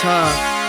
time.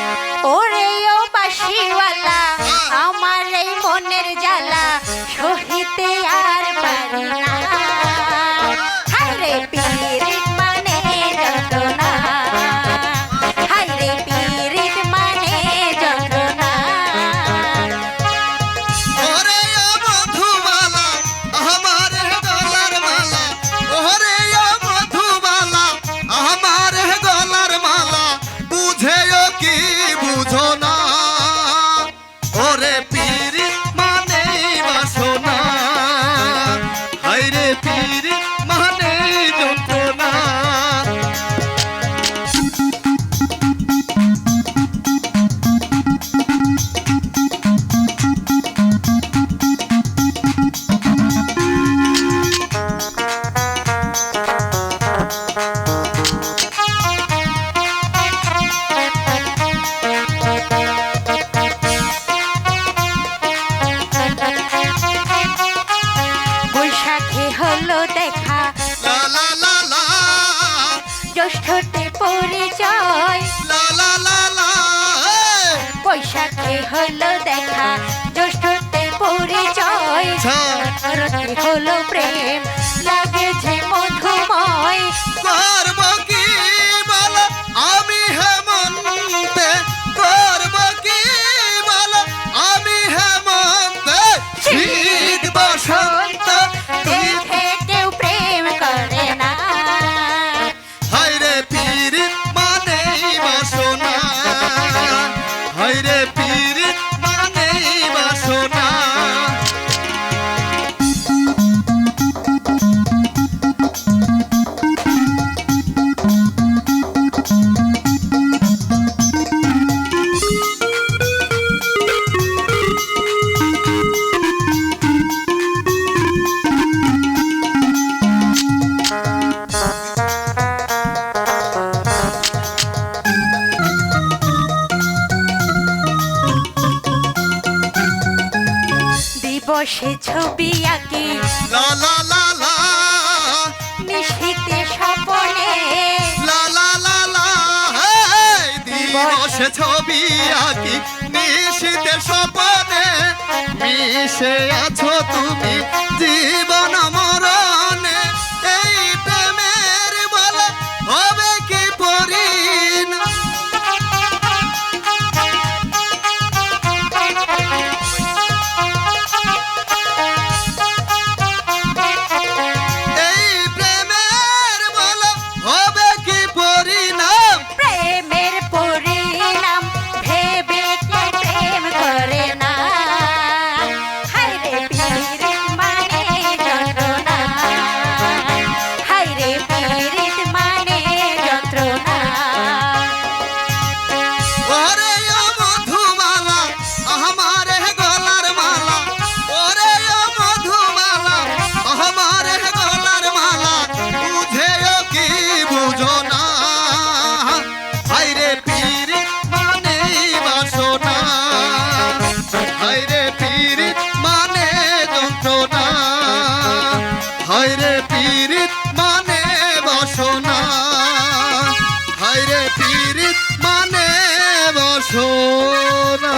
হতে পরিচয়। লা লা লা লা বৈশাখে হলো দেখা জ্যৈষ্ঠতে পরিচয়। শরতে হলো প্রেম লাগে Ayrep বসে ছবি আঁকি। লা লা লা লা। নিশীতে স্বপনে লা ছবি আঁকি। নিশীতে স্বপনে মিশে আছো তুমি জীবন ওই রে পীড়িত মানে বসনা